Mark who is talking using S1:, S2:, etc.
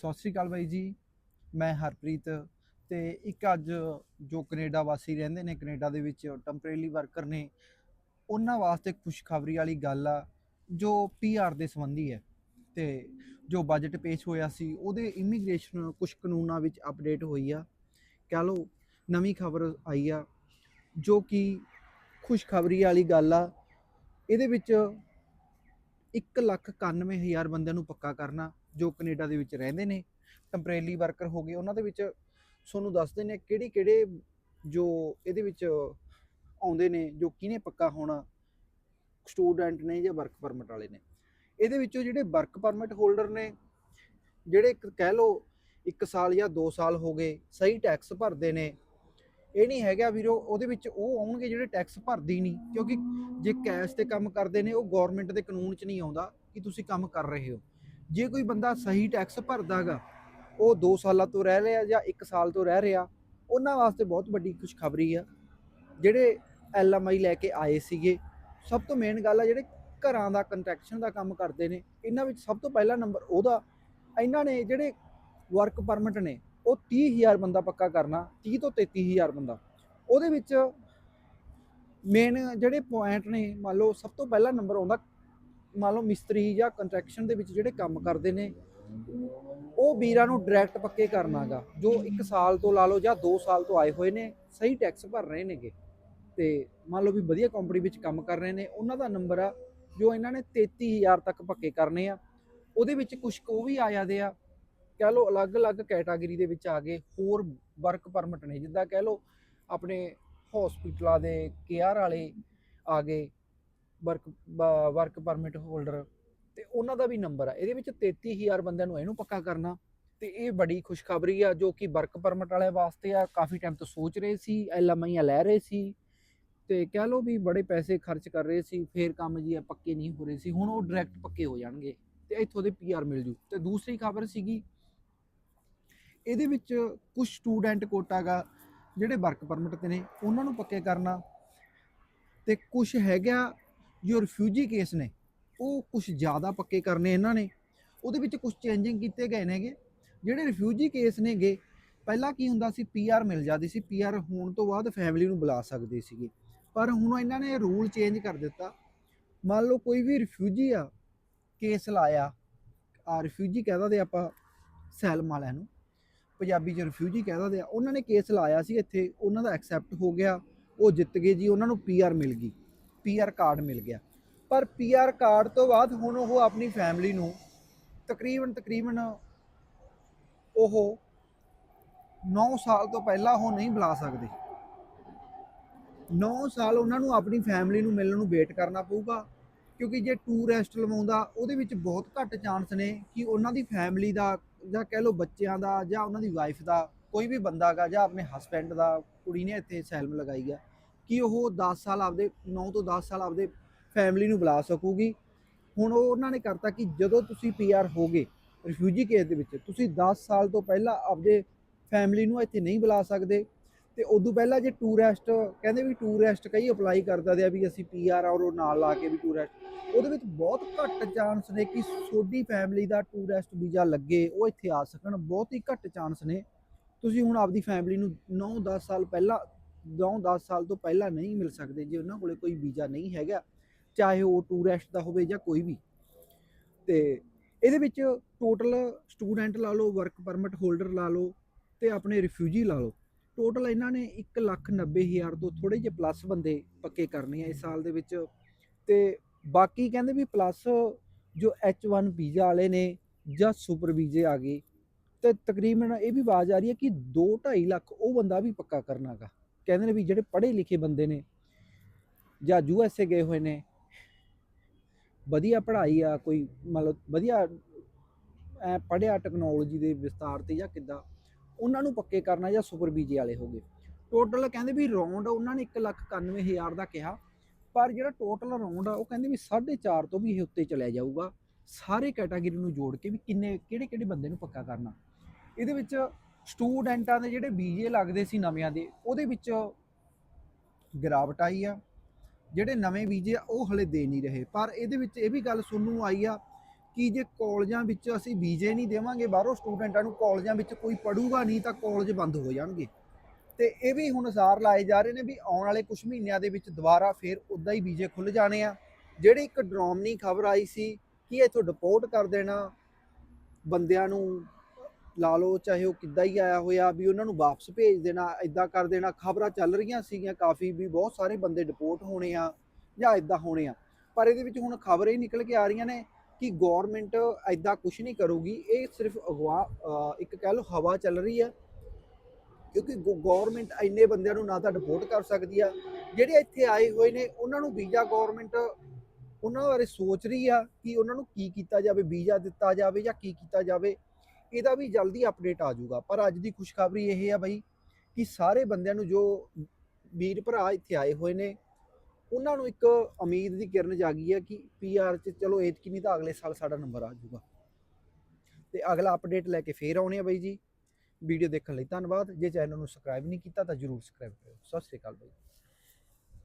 S1: ਸਤਿ ਸ਼੍ਰੀ ਅਕਾਲ ਬਾਈ ਜੀ। ਮੈਂ ਹਰਪ੍ਰੀਤ ਤੇ ਇੱਕ ਅੱਜ ਜੋ ਕੈਨੇਡਾ ਵਾਸੀ ਰਹਿੰਦੇ ਨੇ, ਕੈਨੇਡਾ ਦੇ ਵਿੱਚ ਟੈਂਪਰੇਰੀ ਵਰਕਰ ਨੇ, ਉਹਨਾਂ ਵਾਸਤੇ ਖੁਸ਼ਖਬਰੀ ਵਾਲੀ ਗੱਲ ਆ, ਜੋ ਪੀਆਰ ਦੇ ਸੰਬੰਧੀ ਹੈ ਤੇ ਜੋ ਬਜਟ ਪੇਸ਼ ਹੋਇਆ ਸੀ, ਉਹਦੇ ਇਮੀਗ੍ਰੇਸ਼ਨ ਕੁਝ ਕਾਨੂੰਨਾਂ ਵਿੱਚ ਅਪਡੇਟ ਹੋਈ ਆ। ਕਹ ਲਓ, ਨਵੀਂ ਖਬਰ ਆਈ ਆ, ਜੋ ਕਿ ਖੁਸ਼ਖਬਰੀ ਵਾਲੀ ਗੱਲ ਆ, ਇਹਦੇ ਵਿੱਚ 191000 ਬੰਦਿਆਂ ਨੂੰ ਪੱਕਾ ਕਰਨਾ ਜੋ ਕੈਨੇਡਾ ਦੇ ਵਿੱਚ ਰਹਿੰਦੇ ਨੇ, ਟੈਂਪਰੇਰੀ ਵਰਕਰ ਹੋ ਗਏ, ਉਹਨਾਂ ਦੇ ਵਿੱਚ ਤੁਹਾਨੂੰ ਦੱਸਦੇ ਨੇ ਕਿਹੜੀ ਕਿਹੜੇ ਜੋ ਇਹਦੇ ਵਿੱਚ ਆਉਂਦੇ ਨੇ, ਜੋ ਕਿਹਨੇ ਪੱਕਾ ਹੋਣਾ ਸਟੂਡੈਂਟ ਨੇ ਜਾਂ ਵਰਕ ਪਰਮਿਟ ਵਾਲੇ ਨੇ। ਇਹਦੇ ਵਿੱਚੋਂ ਜਿਹੜੇ ਵਰਕ ਪਰਮਿਟ ਹੋਲਡਰ ਨੇ, ਜਿਹੜੇ ਕਹਿ ਲਓ 1 ਸਾਲ ਜਾਂ 2 ਸਾਲ ਹੋ ਗਏ, ਸਹੀ ਟੈਕਸ ਭਰਦੇ ਨੇ, ਇਹ ਨਹੀਂ ਹੈਗਾ ਵੀਰੋ, ਉਹਦੇ ਵਿੱਚ ਉਹ ਆਉਣਗੇ ਜਿਹੜੇ ਟੈਕਸ ਭਰਦੇ ਨਹੀਂ, ਕਿਉਂਕਿ ਜੇ ਕੈਸ਼ ਤੇ ਕੰਮ ਕਰਦੇ ਨੇ, ਉਹ ਗਵਰਨਮੈਂਟ ਦੇ ਕਾਨੂੰਨ 'ਚ ਨਹੀਂ ਆਉਂਦਾ ਕਿ ਤੁਸੀਂ ਕੰਮ ਕਰ ਰਹੇ ਹੋ। ਜੇ ਕੋਈ ਬੰਦਾ ਸਹੀ ਟੈਕਸ ਭਰਦਾਗਾ, ਉਹ 2 ਸਾਲਾਂ ਤੋਂ ਰਹਿ ਰਿਹਾ ਜਾਂ 1 ਸਾਲ ਤੋਂ ਰਹਿ ਰਿਹਾ, ਉਹਨਾਂ ਵਾਸਤੇ ਬਹੁਤ ਵੱਡੀ ਖੁਸ਼ਖਬਰੀ ਆ। ਜਿਹੜੇ ਐਲਐਮਆਈ ਲੈ ਕੇ ਆਏ ਸੀਗੇ, ਸਭ ਤੋਂ ਮੇਨ ਗੱਲ ਆ ਜਿਹੜੇ ਘਰਾਂ ਦਾ ਕੰਟਰੈਕਸ਼ਨ ਦਾ ਕੰਮ ਕਰਦੇ ਨੇ, ਇਹਨਾਂ ਵਿੱਚ ਸਭ ਤੋਂ ਪਹਿਲਾ ਨੰਬਰ ਉਹਦਾ, ਇਹਨਾਂ ਨੇ ਜਿਹੜੇ ਵਰਕ ਪਰਮਿਟ ਨੇ, ਉਹ 30000 ਬੰਦਾ ਪੱਕਾ ਕਰਨਾ 30 ਤੋਂ 33000 ਬੰਦਾ। ਉਹਦੇ ਵਿੱਚ ਮੇਨ ਜਿਹੜੇ ਪੁਆਇੰਟ ਨੇ, ਮੰਨ ਲਓ ਸਭ ਤੋਂ ਪਹਿਲਾ ਨੰਬਰ ਆਉਂਦਾ ਮੰਨ ਲਓ ਮਿਸਤਰੀ ਜਾਂ ਕੰਟਰੈਕਸ਼ਨ ਦੇ ਵਿੱਚ ਜਿਹੜੇ ਕੰਮ ਕਰਦੇ ਨੇ, ਉਹ ਵੀਰਾਂ ਨੂੰ ਡਾਇਰੈਕਟ ਪੱਕੇ ਕਰਨਾਗਾ, ਜੋ 1 ਸਾਲ ਤੋਂ ਲਾ ਲਓ ਜਾਂ 2 ਸਾਲ ਤੋਂ ਆਏ ਹੋਏ ਨੇ, ਸਹੀ ਟੈਕਸ ਭਰ ਰਹੇ ਨੇਗੇ। ਤੇ ਮੰਨ ਲਓ ਵੀ ਵਧੀਆ ਕੰਪਨੀ ਵਿੱਚ ਕੰਮ ਕਰ ਰਹੇ ਨੇ, ਉਹਨਾਂ ਦਾ ਨੰਬਰ ਆ, ਜੋ ਇਹਨਾਂ ਨੇ 33000 ਤੱਕ ਪੱਕੇ ਕਰਨੇ ਆ। ਉਹਦੇ ਵਿੱਚ ਕੁਝ ਉਹ ਵੀ ਆ ਜਾਂਦੇ ਆ। ਕਹਿ ਲਓ ਅਲੱਗ-ਅਲੱਗ ਕੈਟਾਗਰੀ ਦੇ ਵਿੱਚ ਆ ਗਏ, ਹੋਰ ਵਰਕ ਪਰਮਿਟ ਨੇ, ਜਿੱਦਾਂ ਕਹਿ ਲਓ ਆਪਣੇ ਹਸਪੀਟਲਾਂ ਦੇ ਕੇਅਰ ਵਾਲੇ ਆ ਗਏ। ਵਰਕ ਵਰਕ ਪਰਮਿਟ ਹੋਲਡਰ ਤੇ ਉਹਨਾਂ ਦਾ ਵੀ ਨੰਬਰ ਆ। ਇਹਦੇ ਵਿੱਚ 33000 ਬੰਦਿਆਂ ਨੂੰ ਇਹਨੂੰ ਪੱਕਾ ਕਰਨਾ। ਤੇ ਇਹ ਬੜੀ ਖੁਸ਼ਖਬਰੀ ਆ, ਜੋ ਕਿ ਵਰਕ ਪਰਮਿਟ ਵਾਲਿਆਂ ਵਾਸਤੇ ਆ। ਕਾਫੀ ਟਾਈਮ ਤੋਂ ਸੋਚ ਰਹੇ ਸੀ ਐਲਐਮਆਈਆਂ ਲੈ ਰਹੇ ਸੀ। ਤੇ ਕਹਿ ਲਓ ਵੀ ਬੜੇ ਪੈਸੇ ਖਰਚ ਕਰ ਰਹੇ ਸੀ, ਫੇਰ ਕੰਮ ਜੀ ਆ ਪੱਕੇ ਨਹੀਂ ਹੋ ਰਹੇ ਸੀ। ਹੁਣ ਉਹ ਡਾਇਰੈਕਟ ਪੱਕੇ ਹੋ ਜਾਣਗੇ ਤੇ ਇੱਥੋਂ ਦੇ ਪੀਆਰ ਮਿਲ ਜੂ। ਤੇ ਦੂਸਰੀ ਖਬਰ ਸੀਗੀ, ਇਹਦੇ ਵਿੱਚ ਕੁਝ ਸਟੂਡੈਂਟ ਕੋਟਾਗਾ ਜਿਹੜੇ ਵਰਕ ਪਰਮਿਟ ਤੇ ਨੇ, ਉਹਨਾਂ ਨੂੰ ਪੱਕੇ ਕਰਨਾ। ਤੇ ਕੁਝ ਹੈਗਾ ਜੋ ਰਿਫਿਊਜੀ ਕੇਸ ਨੇ, ਉਹ ਕੁਝ ਜ਼ਿਆਦਾ ਪੱਕੇ ਕਰਨੇ ਇਹਨਾਂ ਨੇ। ਉਹਦੇ ਵਿੱਚ ਕੁਝ ਚੇਂਜਿੰਗ ਕੀਤੇ ਗਏ ਨੇਗੇ। ਜਿਹੜੇ ਰਿਫਿਊਜੀ ਕੇਸ ਨੇਗੇ, ਪਹਿਲਾਂ ਕੀ ਹੁੰਦਾ ਸੀ ਪੀਆਰ ਮਿਲ ਜਾਂਦੀ ਸੀ। ਪੀਆਰ ਹੋਣ ਤੋਂ ਬਾਅਦ ਫੈਮਿਲੀ ਨੂੰ ਬੁਲਾ ਸਕਦੇ ਸੀਗੇ। ਪਰ ਹੁਣ ਇਹਨਾਂ ਨੇ ਰੂਲ ਚੇਂਜ ਕਰ ਦਿੱਤਾ। ਮੰਨ ਲਓ ਕੋਈ ਵੀ ਰਿਫਿਊਜੀ ਆ ਕੇਸ ਲਾਇਆ, ਆ ਰਿਫਿਊਜੀ ਕਹਿ ਦਿੰਦੇ ਆਪਾਂ ਸੈਲਮ ਵਾਲਿਆਂ ਨੂੰ। ਪੰਜਾਬੀ ਚ ਰਿਫਿਊਜੀ ਕਹਿ ਦਿੰਦੇ ਉਹਨਾਂ ਨੇ ਕੇਸ ਲਾਇਆ ਸੀ ਇੱਥੇ, ਉਹਨਾਂ ਦਾ ਐਕਸੈਪਟ ਹੋ ਗਿਆ, ਉਹ ਜਿੱਤ ਗਏ ਜੀ, ਉਹਨਾਂ ਨੂੰ ਪੀਆਰ ਮਿਲ ਗਈ। ਪੀਆਰ ਕਾਰਡ ਮਿਲ ਗਿਆ। ਪਰ ਪੀਆਰ ਕਾਰਡ ਤੋਂ ਬਾਅਦ ਹੁਣ ਉਹ ਆਪਣੀ ਫੈਮਿਲੀ ਨੂੰ ਤਕਰੀਬਨ ਤਕਰੀਬਨ ਉਹ 9 ਸਾਲ ਤੋਂ ਪਹਿਲਾਂ ਉਹ ਨਹੀਂ ਬੁਲਾ ਸਕਦੇ। 9 ਸਾਲ ਉਹਨਾਂ ਨੂੰ ਆਪਣੀ ਫੈਮਿਲੀ ਨੂੰ ਮਿਲਣ ਨੂੰ ਵੇਟ ਕਰਨਾ ਪਊਗਾ, ਕਿਉਂਕਿ ਜੇ ਟੂਰਿਸਟ ਲਵਾਉਂਦਾ, ਉਹਦੇ ਵਿੱਚ ਬਹੁਤ ਘੱਟ ਚਾਂਸ ਨੇ ਕਿ ਉਹਨਾਂ ਦੀ ਫੈਮਿਲੀ ਦਾ ਜਾਂ ਕਹਿ ਲਓ ਬੱਚਿਆਂ ਦਾ ਜਾਂ ਉਹਨਾਂ ਦੀ ਵਾਈਫ ਦਾ ਕੋਈ ਵੀ ਬੰਦਾ ਗਾ ਜਾਂ ਆਪਣੇ ਹਸਬੈਂਡ ਦਾ, ਕੁੜੀ ਨੇ ਇੱਥੇ ਸੈਲਮ ਲਗਾਈ ਆ ਕਿ ਉਹ 10 ਸਾਲ ਆਪਦੇ 9 ਤੋਂ 10 ਸਾਲ ਆਪਦੇ ਫੈਮਿਲੀ ਨੂੰ ਬੁਲਾ ਸਕੂਗੀ। ਹੁਣ ਉਹ ਉਹਨਾਂ ਨੇ ਕਰਤਾ ਕਿ ਜਦੋਂ ਤੁਸੀਂ ਪੀਆਰ ਹੋਗੇ ਰਿਫਿਊਜੀ ਕੇਸ ਦੇ ਵਿੱਚ, ਤੁਸੀਂ 10 ਸਾਲ ਤੋਂ ਪਹਿਲਾਂ ਆਪਦੇ ਫੈਮਿਲੀ ਨੂੰ ਇੱਥੇ ਨਹੀਂ ਬੁਲਾ ਸਕਦੇ। ਤੇ ਉਦੋਂ ਪਹਿਲਾਂ ਜੇ ਟੂਰਿਸਟ ਕਹਿੰਦੇ ਵੀ ਟੂਰਿਸਟ ਕਈ ਅਪਲਾਈ ਕਰਦਾ ਦੇ ਆ ਵੀ ਅਸੀਂ ਪੀਆਰ ਔਰ ਉਹ ਨਾਲ ਲਾ ਕੇ ਵੀ ਟੂਰਿਸਟ ਉਹਦੇ ਵਿੱਚ ਬਹੁਤ ਘੱਟ ਚਾਂਸ ਨੇ ਕਿ ਤੁਹਾਡੀ ਫੈਮਿਲੀ ਦਾ ਟੂਰਿਸਟ ਵੀਜ਼ਾ ਲੱਗੇ, ਉਹ ਇੱਥੇ ਆ ਸਕਣ। ਬਹੁਤ ਹੀ ਘੱਟ ਚਾਂਸ ਨੇ। ਤੁਸੀਂ ਹੁਣ ਆਪਦੀ ਫੈਮਿਲੀ ਨੂੰ 9-10 ਸਾਲ ਪਹਿਲਾਂ 9-10 ਸਾਲ ਤੋਂ ਪਹਿਲਾਂ ਨਹੀਂ ਮਿਲ ਸਕਦੇ ਜੇ ਉਹਨਾਂ ਕੋਲੇ ਕੋਈ ਵੀਜ਼ਾ ਨਹੀਂ ਹੈਗਾ, ਚਾਹੇ ਉਹ ਟੂਰਿਸਟ ਦਾ ਹੋਵੇ ਜਾਂ ਕੋਈ ਵੀ। ਤੇ ਇਹਦੇ ਵਿੱਚ ਟੋਟਲ ਸਟੂਡੈਂਟ ਲਾ ਲਓ ਵਰਕ ਪਰਮਿਟ ਹੋਲਡਰ ਲਾ ਲਓ ਤੇ ਆਪਣੇ ਰਿਫਿਊਜੀ ਲਾ ਲਓ। ਟੋਟਲ ਇਹਨਾਂ ਨੇ 190000 ਤੋਂ ਥੋੜੇ ਜਿਹੇ ਪਲੱਸ ਬੰਦੇ ਪੱਕੇ ਕਰਨੇ ਆ ਇਸ ਸਾਲ ਦੇ ਵਿੱਚ। ਤੇ ਬਾਕੀ ਕਹਿੰਦੇ ਵੀ ਪਲੱਸ ਜੋ H1 ਵੀਜ਼ਾ ਵਾਲੇ ਨੇ ਜਾਂ ਸੁਪਰ ਵੀਜ਼ੇ ਆ ਗਏ, ਤੇ ਤਕਰੀਬਨ ਇਹ ਵੀ ਆਵਾਜ਼ ਆ ਰਹੀ ਹੈ ਕਿ 2.5 ਲੱਖ ਉਹ ਬੰਦਾ ਵੀ ਪੱਕਾ ਕਰਨਾਗਾ ਕਹਿੰਦੇ ਨੇ ਵੀ ਜਿਹੜੇ ਪੜ੍ਹੇ ਲਿਖੇ ਬੰਦੇ ਨੇ ਜਾਂ ਯੂ ਐੱਸ ਏ ਗਏ ਹੋਏ ਨੇ, ਵਧੀਆ ਪੜ੍ਹਾਈ ਆ, ਕੋਈ ਮਤਲਬ ਵਧੀਆ, ਐ ਪੜ੍ਹਿਆ ਟੈਕਨੋਲੋਜੀ ਦੇ ਵਿਸਤਾਰ ਤੇ ਜਾਂ ਕਿੱਦਾਂ, ਉਹਨਾਂ ਨੂੰ ਪੱਕੇ ਕਰਨਾ ਜਾਂ ਸੁਪਰ ਬੀਜੇ ਵਾਲੇ ਹੋਗੇ ਟੋਟਲ ਕਹਿੰਦੇ ਵੀ ਰਾਉਂਡ ਉਹਨਾਂ ਨੇ 191000 ਦਾ ਕਿਹਾ, ਪਰ ਜਿਹੜਾ ਟੋਟਲ ਰਾਉਂਡ ਆ ਉਹ ਕਹਿੰਦੇ ਵੀ 4.5 ਤੋਂ ਵੀ ਇਹ ਉੱਤੇ ਚਲਿਆ ਜਾਊਗਾ। ਸਾਰੇ ਕੈਟਾਗਰੀ ਨੂੰ ਜੋੜ ਕੇ ਵੀ ਕਿੰਨੇ ਕਿਹੜੇ ਕਿਹੜੇ ਬੰਦੇ ਨੂੰ ਪੱਕਾ ਕਰਨਾ। ਇਹਦੇ ਵਿੱਚ ਸਟੂਡੈਂਟਾਂ ਦੇ ਜਿਹੜੇ ਵੀਜ਼ੇ ਲੱਗਦੇ ਸੀ ਨਵਿਆਂ ਦੇ, ਉਹਦੇ ਵਿੱਚ ਗਿਰਾਵਟ ਆਈ ਆ। ਜਿਹੜੇ ਨਵੇਂ ਵੀਜ਼ੇ ਆ, ਉਹ ਹਲੇ ਦੇ ਨਹੀਂ ਰਹੇ। ਪਰ ਇਹਦੇ ਵਿੱਚ ਇਹ ਵੀ ਗੱਲ ਸੁਣਨ ਨੂੰ ਆਈ ਆ ਕਿ ਜੇ ਕਾਲਜਾਂ ਵਿੱਚ ਅਸੀਂ ਵੀਜ਼ੇ ਨਹੀਂ ਦੇਵਾਂਗੇ, ਬਾਹਰੋਂ ਸਟੂਡੈਂਟਾਂ ਨੂੰ ਕਾਲਜਾਂ ਵਿੱਚ ਕੋਈ ਪੜੂਗਾ ਨਹੀਂ ਤਾਂ ਕਾਲਜ ਬੰਦ ਹੋ ਜਾਣਗੇ। ਤੇ ਇਹ ਵੀ ਹੁਣ ਅਸਾਰ ਲਾਏ ਜਾ ਰਹੇ ਨੇ ਵੀ ਆਉਣ ਵਾਲੇ ਕੁਝ ਮਹੀਨਿਆਂ ਦੇ ਵਿੱਚ ਦੁਬਾਰਾ ਫੇਰ ਉਦਾਂ ਹੀ ਵੀਜ਼ੇ ਖੁੱਲ ਜਾਣੇ ਆ। ਜਿਹੜੀ ਇੱਕ ਡਰਾਮਨੀ ਖਬਰ ਆਈ ਸੀ ਕਿ ਇੱਥੋਂ ਡਿਪੋਰਟ ਕਰ ਦੇਣਾ ਬੰਦਿਆਂ ਨੂੰ ਲਾ ਲਓ, ਚਾਹੇ ਉਹ ਕਿੱਦਾਂ ਹੀ ਆਇਆ ਹੋਇਆ ਵੀ ਉਹਨਾਂ ਨੂੰ ਵਾਪਸ ਭੇਜ ਦੇਣਾ ਇਦਾਂ ਕਰ ਦੇਣਾ, ਖਬਰਾਂ ਚੱਲ ਰਹੀਆਂ ਸੀਗੀਆਂ ਕਾਫੀ ਵੀ ਬਹੁਤ ਸਾਰੇ ਬੰਦੇ ਡਿਪੋਰਟ ਹੋਣੇ ਆ ਜਾਂ ਇਦਾਂ ਹੋਣੇ ਆ। ਪਰ ਇਹਦੇ ਵਿੱਚ ਹੁਣ ਖਬਰ ਇਹ ਨਿਕਲ ਕੇ ਆ ਰਹੀਆਂ ਨੇ ਕਿ ਗਵਰਨਮੈਂਟ ਐਦਾਂ ਕੁਝ ਨਹੀਂ ਕਰੂਗੀ, ਇਹ ਸਿਰਫ ਅਗਵਾ ਇੱਕ ਕਹਿ ਲਓ ਹਵਾ ਚੱਲ ਰਹੀ ਹੈ ਕਿਉਂਕਿ ਗਵਰਨਮੈਂਟ ਇੰਨੇ ਬੰਦਿਆਂ ਨੂੰ ਨਾ ਤਾਂ ਡਿਪੋਰਟ ਕਰ ਸਕਦੀ ਆ। ਜਿਹੜੇ ਇੱਥੇ ਆਏ ਹੋਏ ਨੇ, ਉਹਨਾਂ ਨੂੰ ਵੀਜ਼ਾ ਗਵਰਨਮੈਂਟ ਉਹਨਾਂ ਬਾਰੇ ਸੋਚ ਰਹੀ ਆ ਕਿ ਉਹਨਾਂ ਨੂੰ ਕੀ ਕੀਤਾ ਜਾਵੇ, ਵੀਜ਼ਾ ਦਿੱਤਾ ਜਾਵੇ ਜਾਂ ਕੀ ਕੀਤਾ ਜਾਵੇ। ਇਹਦਾ ਵੀ ਜਲਦੀ ਅਪਡੇਟ ਆ ਜਾਊਗਾ। ਪਰ ਅੱਜ ਦੀ ਖੁਸ਼ਖਬਰੀ ਇਹ ਆ ਬਈ ਕਿ ਸਾਰੇ ਬੰਦਿਆਂ ਨੂੰ ਜੋ ਵੀਰ ਭਰਾ ਇੱਥੇ ਆਏ ਹੋਏ ਨੇ, ਉਹਨਾਂ ਨੂੰ ਇੱਕ ਉਮੀਦ ਦੀ ਕਿਰਨ ਜਾਗੀ ਹੈ ਕਿ ਪੀਆਰ ਚ ਚਲੋ ਐਤਕੀ ਨਹੀਂ ਤਾਂ ਅਗਲੇ ਸਾਲ ਸਾਡਾ ਨੰਬਰ ਆ ਜਾਊਗਾ। ਤੇ ਅਗਲਾ ਅਪਡੇਟ ਲੈ ਕੇ ਫੇਰ ਆਉਣੇ ਆ ਬਾਈ ਜੀ। ਵੀਡੀਓ ਦੇਖਣ ਲਈ ਧੰਨਵਾਦ। ਜੇ ਚੈਨਲ ਨੂੰ ਸਬਸਕ੍ਰਾਈਬ ਨਹੀਂ ਕੀਤਾ ਤਾਂ ਜਰੂਰ ਸਬਸਕ੍ਰਾਈਬ ਕਰਿਓ। ਸਤਿ ਸ਼੍ਰੀ ਅਕਾਲ ਬਾਈ।